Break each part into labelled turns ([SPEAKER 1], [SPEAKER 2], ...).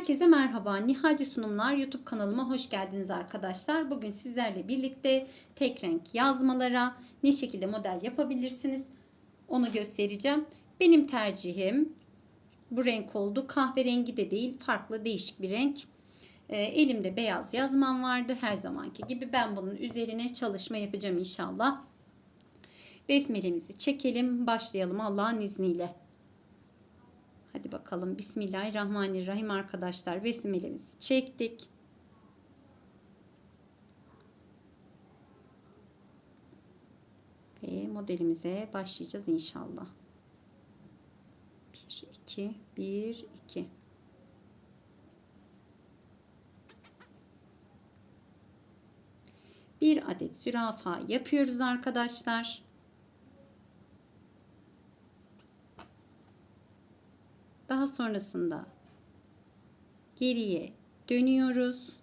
[SPEAKER 1] Herkese merhaba. Nihalci Sunumlar YouTube kanalıma hoş geldiniz arkadaşlar. Bugün sizlerle birlikte tek renk yazmalara ne şekilde model yapabilirsiniz onu göstereceğim. Benim tercihim bu renk oldu. Kahverengi de değil, farklı değişik bir renk. Ee, elimde beyaz yazmam vardı her zamanki gibi. Ben bunun üzerine çalışma yapacağım inşallah. Besmelemizi çekelim, başlayalım Allah'ın izniyle. Hadi bakalım. Bismillahirrahmanirrahim arkadaşlar. Besmelemizi çektik. Ve modelimize başlayacağız inşallah. 1 2 1 2 Bir adet zürafa yapıyoruz arkadaşlar. Daha sonrasında geriye dönüyoruz.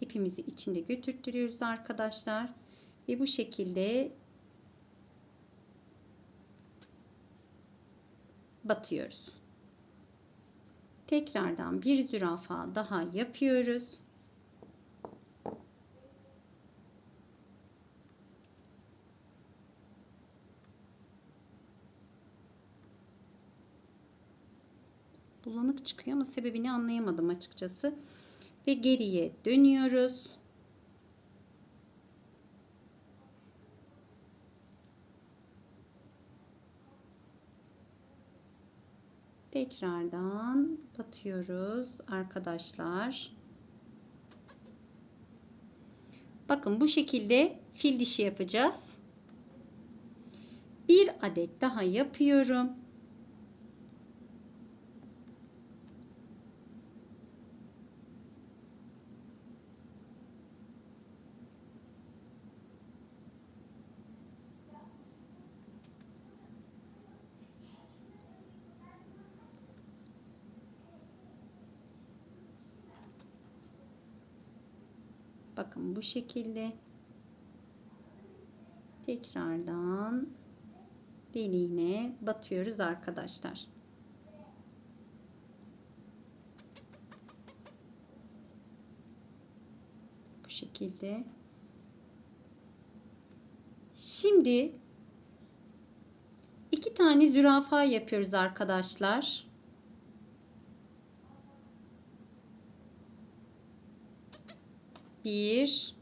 [SPEAKER 1] İpimizi içinde götürtürüyoruz arkadaşlar. Ve bu şekilde batıyoruz. Tekrardan bir zürafa daha yapıyoruz. Çıkıyor ama sebebini anlayamadım açıkçası. Ve geriye dönüyoruz. Tekrardan batıyoruz arkadaşlar. Bakın bu şekilde fil dişi yapacağız. Bir adet daha yapıyorum. Bakın bu şekilde tekrardan deliğine batıyoruz arkadaşlar. Bu şekilde. Şimdi iki tane zürafa yapıyoruz arkadaşlar. Bir.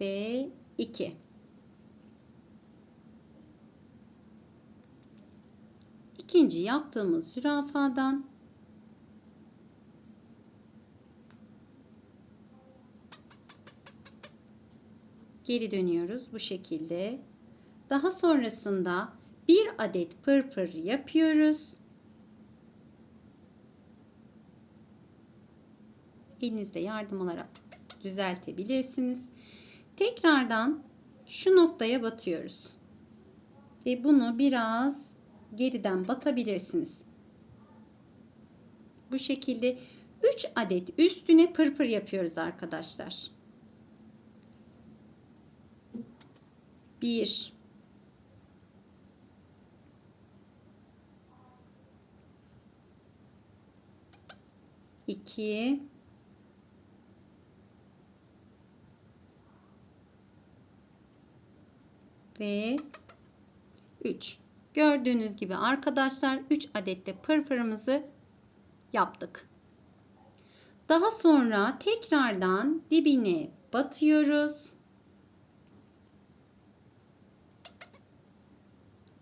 [SPEAKER 1] Ve iki. İkinci yaptığımız zürafadan geri dönüyoruz bu şekilde. Daha sonrasında bir adet pırpır yapıyoruz. Elinizde yardım alarak düzeltebilirsiniz. Tekrardan şu noktaya batıyoruz. Ve bunu biraz geriden batabilirsiniz. Bu şekilde 3 adet üstüne pırpır yapıyoruz arkadaşlar. 1 2 ve 3. Gördüğünüz gibi arkadaşlar 3 adette pırpırımızı yaptık. Daha sonra tekrardan dibine batıyoruz.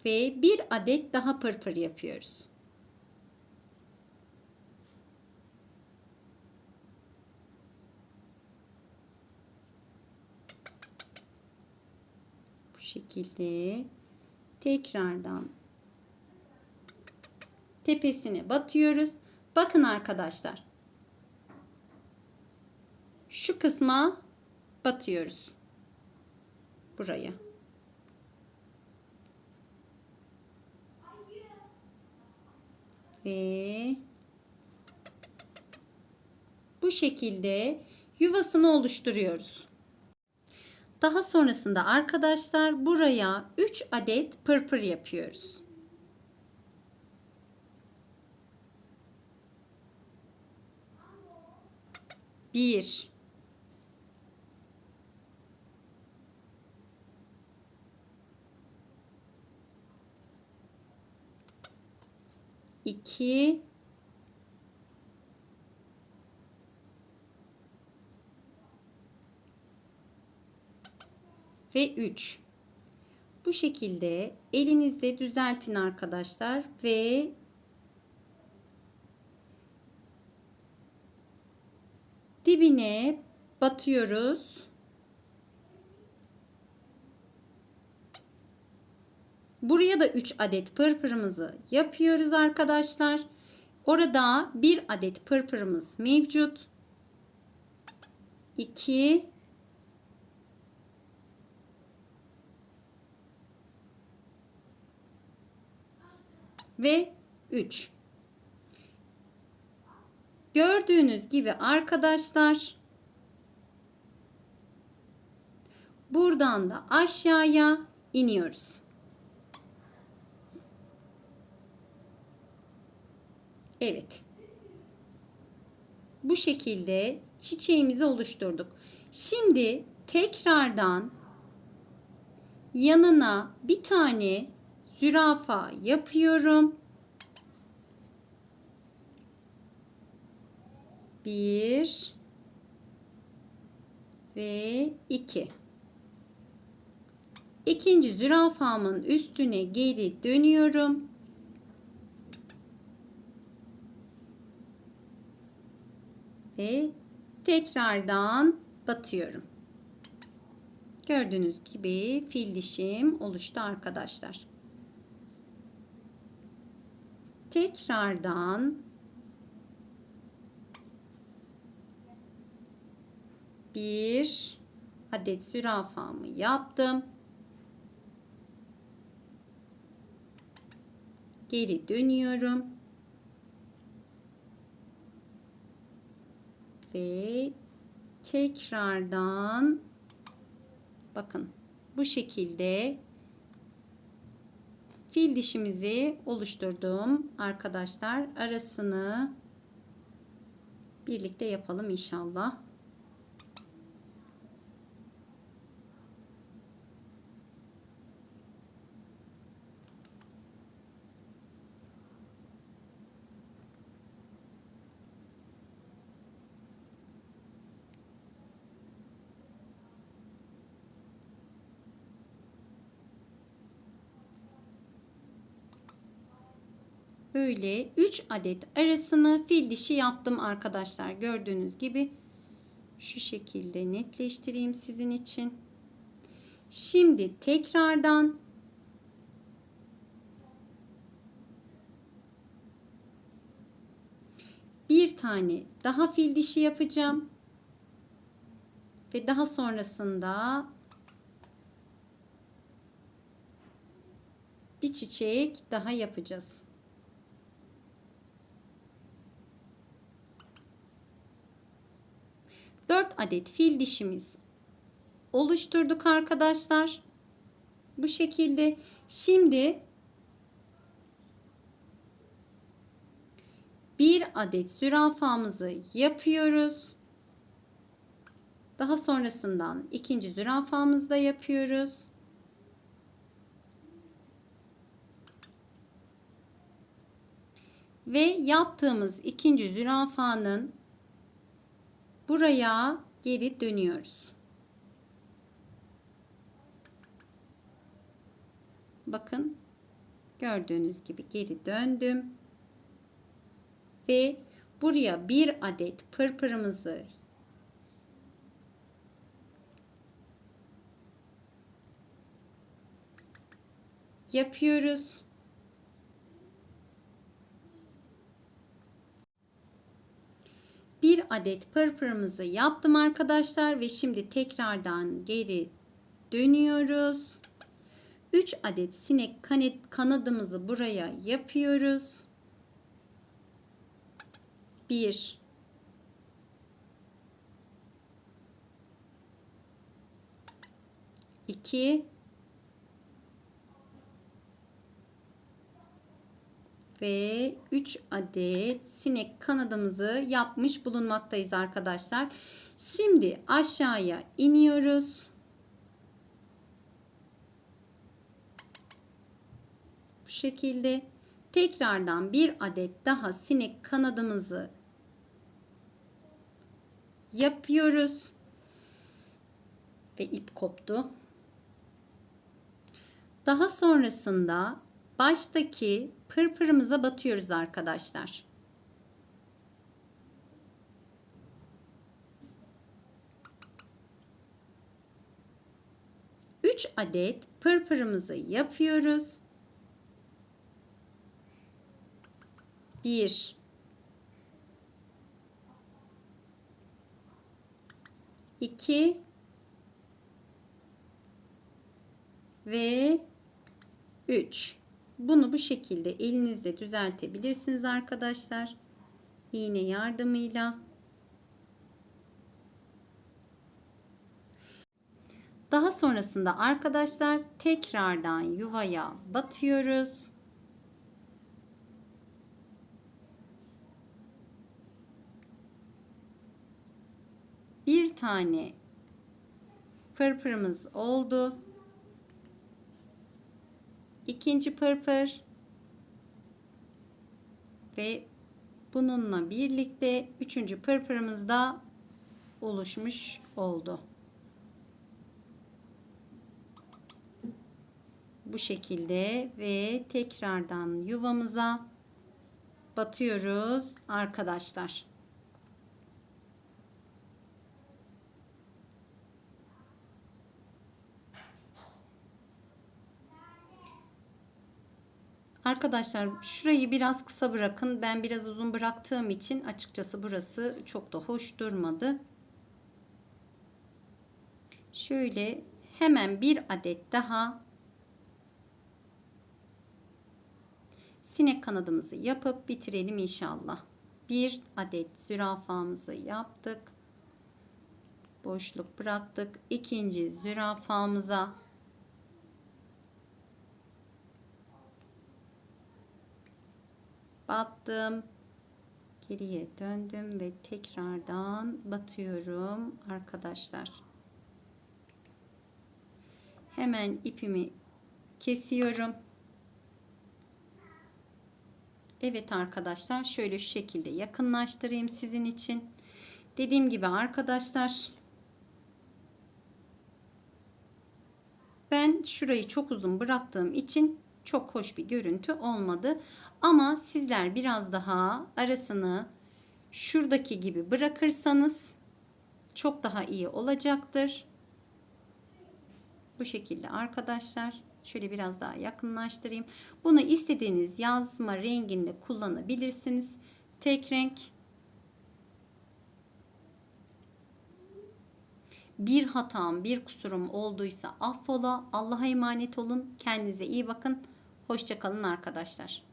[SPEAKER 1] Ve bir adet daha pırpır yapıyoruz. Şekilde tekrardan tepesine batıyoruz. Bakın arkadaşlar. Şu kısma batıyoruz. Buraya. Ve bu şekilde yuvasını oluşturuyoruz. Daha sonrasında arkadaşlar buraya 3 adet pırpır yapıyoruz. Bir, iki, ve 3. Bu şekilde elinizde düzeltin arkadaşlar ve dibine batıyoruz. Buraya da 3 adet pırpırımızı yapıyoruz arkadaşlar. Orada 1 adet pırpırımız mevcut. 2 ve 3. Gördüğünüz gibi arkadaşlar buradan da aşağıya iniyoruz. Evet. Bu şekilde çiçeğimizi oluşturduk. Şimdi tekrardan yanına bir tane zürafa yapıyorum. Bir ve iki. İkinci zürafamın üstüne geri dönüyorum. Ve tekrardan batıyorum. Gördüğünüz gibi fil dişim oluştu arkadaşlar. Tekrardan bir adet zürafamı yaptım. Geri dönüyorum. Ve tekrardan bakın bu şekilde fil dişimizi oluşturdum arkadaşlar. Arasını birlikte yapalım inşallah. Böyle 3 adet arasını fil dişi yaptım arkadaşlar. Gördüğünüz gibi şu şekilde netleştireyim sizin için. Şimdi tekrardan bir tane daha fil dişi yapacağım. Ve daha sonrasında bir çiçek daha yapacağız. 4 adet fil dişimiz oluşturduk arkadaşlar. Bu şekilde. Şimdi bir adet zürafamızı yapıyoruz. Daha sonrasından ikinci zürafamızı da yapıyoruz. Ve yaptığımız ikinci zürafanın buraya geri dönüyoruz. Bakın gördüğünüz gibi geri döndüm. Ve buraya bir adet pırpırımızı yapıyoruz. bir adet pırpırımızı yaptım arkadaşlar ve şimdi tekrardan geri dönüyoruz. 3 adet sinek kanadımızı buraya yapıyoruz. 1 2 ve 3 adet sinek kanadımızı yapmış bulunmaktayız arkadaşlar. Şimdi aşağıya iniyoruz. Bu şekilde tekrardan bir adet daha sinek kanadımızı yapıyoruz. Ve ip koptu. Daha sonrasında baştaki pırpırımıza batıyoruz arkadaşlar. Üç adet pırpırımızı yapıyoruz. Bir, iki ve 3. Bunu bu şekilde elinizde düzeltebilirsiniz arkadaşlar. İğne yardımıyla. Daha sonrasında arkadaşlar tekrardan yuvaya batıyoruz. Bir tane pırpırımız oldu. İkinci pırpır ve bununla birlikte üçüncü pırpırımız da oluşmuş oldu. Bu şekilde ve tekrardan yuvamıza batıyoruz arkadaşlar. Arkadaşlar şurayı biraz kısa bırakın. Ben biraz uzun bıraktığım için açıkçası burası çok da hoş durmadı. Şöyle hemen bir adet daha sinek kanadımızı yapıp bitirelim inşallah. Bir adet zürafamızı yaptık. Boşluk bıraktık. İkinci zürafamıza battım. Geriye döndüm ve tekrardan batıyorum arkadaşlar. Hemen ipimi kesiyorum. Evet arkadaşlar şöyle şu şekilde yakınlaştırayım sizin için. Dediğim gibi arkadaşlar ben şurayı çok uzun bıraktığım için çok hoş bir görüntü olmadı. Ama sizler biraz daha arasını şuradaki gibi bırakırsanız çok daha iyi olacaktır. Bu şekilde arkadaşlar. Şöyle biraz daha yakınlaştırayım. Bunu istediğiniz yazma renginde kullanabilirsiniz. Tek renk. Bir hatam, bir kusurum olduysa affola. Allah'a emanet olun. Kendinize iyi bakın. Hoşçakalın arkadaşlar.